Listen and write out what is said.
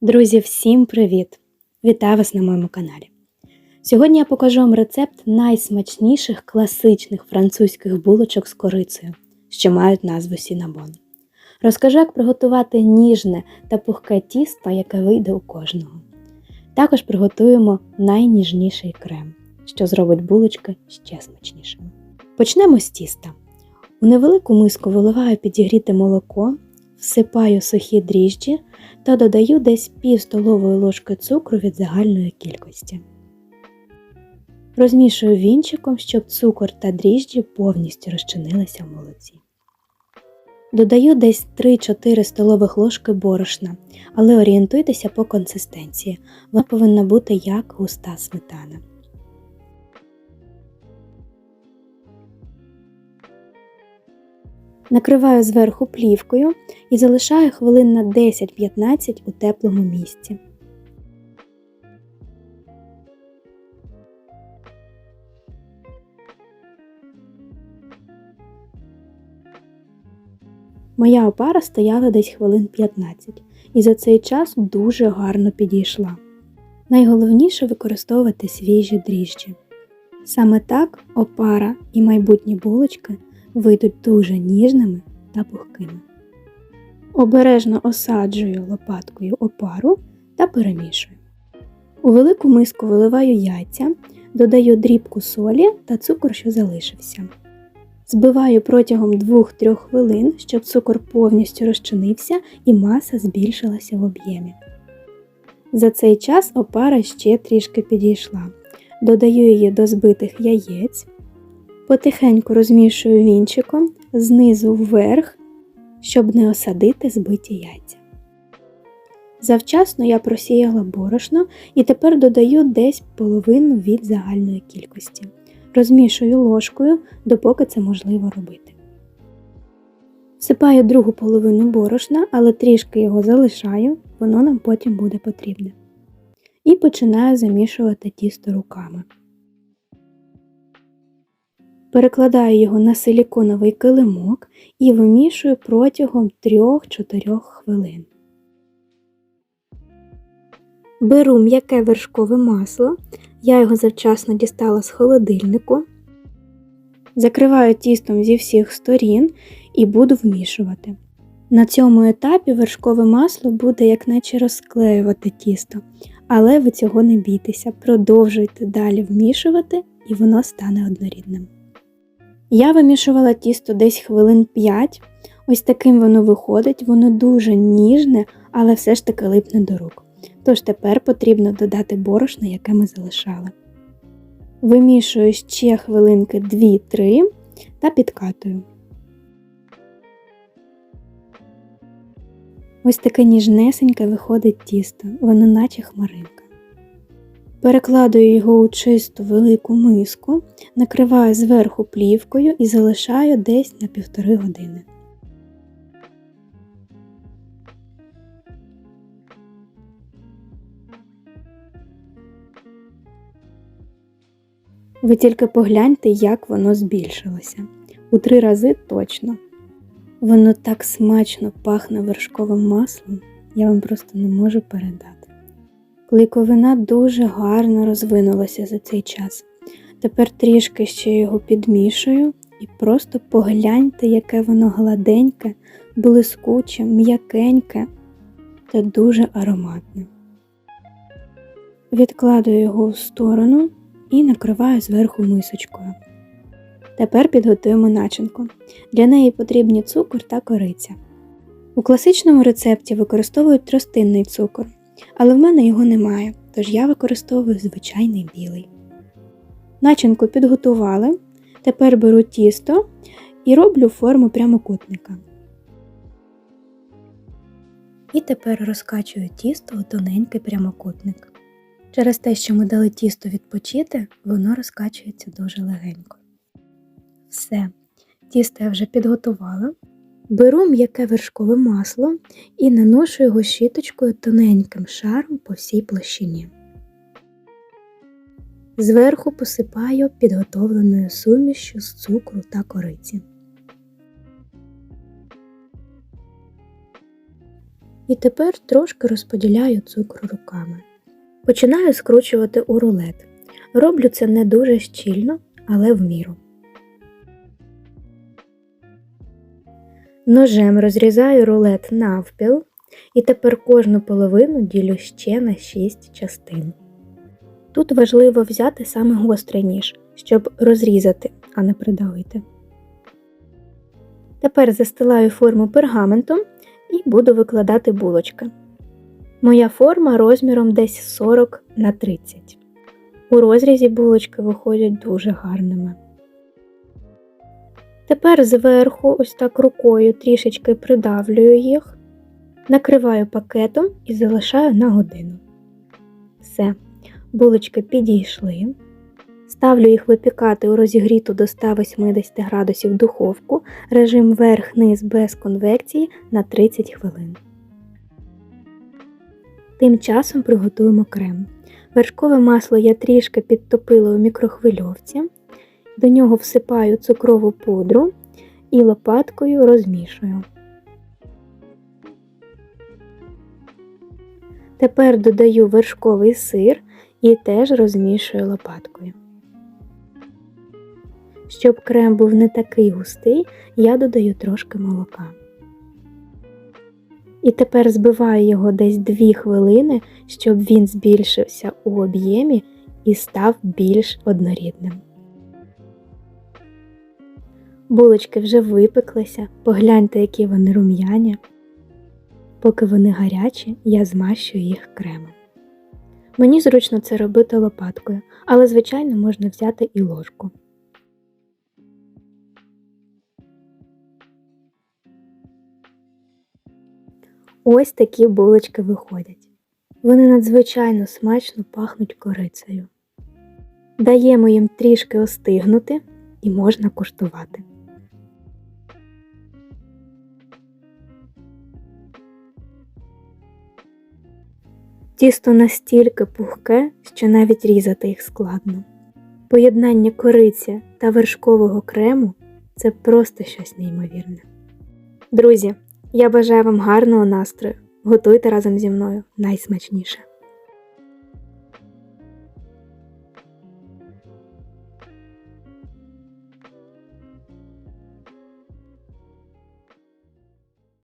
Друзі, всім привіт! Вітаю вас на моєму каналі. Сьогодні я покажу вам рецепт найсмачніших класичних французьких булочок з корицею, що мають назву Сінабон. Розкажу, як приготувати ніжне та пухке тісто, яке вийде у кожного. Також приготуємо найніжніший крем, що зробить булочки ще смачнішими. Почнемо з тіста. У невелику миску виливаю підігріте молоко, всипаю сухі дріжджі та додаю десь пів столової ложки цукру від загальної кількості. Розмішую вінчиком, щоб цукор та дріжджі повністю розчинилися в молоці. Додаю десь 3-4 столових ложки борошна, але орієнтуйтеся по консистенції. Вона повинна бути як густа сметана. Накриваю зверху плівкою і залишаю хвилин на 10-15 у теплому місці. Моя опара стояла десь хвилин 15 і за цей час дуже гарно підійшла. Найголовніше використовувати свіжі дріжджі. Саме так опара і майбутні булочки вийдуть дуже ніжними та пухкими. Обережно осаджую лопаткою опару та перемішую. У велику миску виливаю яйця, додаю дрібку солі та цукор, що залишився. Збиваю протягом 2-3 хвилин, щоб цукор повністю розчинився і маса збільшилася в об'ємі. За цей час опара ще трішки підійшла. Додаю її до збитих яєць, потихеньку розмішую вінчиком знизу вверх, щоб не осадити збиті яйця. Завчасно я просіяла борошно і тепер додаю десь половину від загальної кількості. Розмішую ложкою, допоки це можливо робити. Всипаю другу половину борошна, але трішки його залишаю, воно нам потім буде потрібне. І починаю замішувати тісто руками. Перекладаю його на силіконовий килимок і вимішую протягом 3-4 хвилин. Беру м'яке вершкове масло, я його завчасно дістала з холодильнику, закриваю тістом зі всіх сторін і буду вмішувати. На цьому етапі вершкове масло буде як наче розклеювати тісто, але ви цього не бійтеся, продовжуйте далі вмішувати і воно стане однорідним. Я вимішувала тісто десь хвилин 5, ось таким воно виходить, воно дуже ніжне, але все ж таки липне до рук. Тож тепер потрібно додати борошно, яке ми залишали. Вимішую ще хвилинки 2-3 та підкатую. Ось таке ніжнесеньке виходить тісто, воно наче хмаринка. Перекладую його у чисту велику миску, накриваю зверху плівкою і залишаю десь на півтори години. Ви тільки погляньте, як воно збільшилося. У три рази точно. Воно так смачно пахне вершковим маслом, я вам просто не можу передати. Клейковина дуже гарно розвинулася за цей час. Тепер трішки ще його підмішую і просто погляньте, яке воно гладеньке, блискуче, м'якеньке та дуже ароматне. Відкладую його в сторону і накриваю зверху мисочкою. Тепер підготуємо начинку. Для неї потрібні цукор та кориця. У класичному рецепті використовують тростинний цукор але в мене його немає, тож я використовую звичайний білий. Начинку підготували. Тепер беру тісто і роблю форму прямокутника. І тепер розкачую тісто у тоненький прямокутник. Через те, що ми дали тісто відпочити, воно розкачується дуже легенько. Все, тісто я вже підготувала. Беру м'яке вершкове масло і наношу його щіточкою тоненьким шаром по всій площині. Зверху посипаю підготовленою сумішю з цукру та кориці. І тепер трошки розподіляю цукру руками. Починаю скручувати у рулет. Роблю це не дуже щільно, але в міру. Ножем розрізаю рулет навпіл і тепер кожну половину ділю ще на 6 частин. Тут важливо взяти саме гострий ніж, щоб розрізати, а не придавити. Тепер застилаю форму пергаментом і буду викладати булочки. Моя форма розміром десь 40 на 30. У розрізі булочки виходять дуже гарними. Тепер зверху, ось так рукою трішечки придавлюю їх, накриваю пакетом і залишаю на годину. Все, булочки підійшли. Ставлю їх випікати у розігріту до 180 градусів духовку, режим верх-низ без конвекції на 30 хвилин. Тим часом приготуємо крем. Вершкове масло я трішки підтопила у мікрохвильовці, до нього всипаю цукрову пудру і лопаткою розмішую. Тепер додаю вершковий сир і теж розмішую лопаткою. Щоб крем був не такий густий, я додаю трошки молока. І тепер збиваю його десь 2 хвилини, щоб він збільшився у об'ємі і став більш однорідним. Булочки вже випеклися, погляньте, які вони рум'яні. Поки вони гарячі, я змащую їх кремом. Мені зручно це робити лопаткою, але, звичайно, можна взяти і ложку. Ось такі булочки виходять. Вони надзвичайно смачно пахнуть корицею. Даємо їм трішки остигнути і можна куштувати. Тісто настільки пухке, що навіть різати їх складно. Поєднання кориці та вершкового крему це просто щось неймовірне. Друзі, я бажаю вам гарного настрою. Готуйте разом зі мною найсмачніше.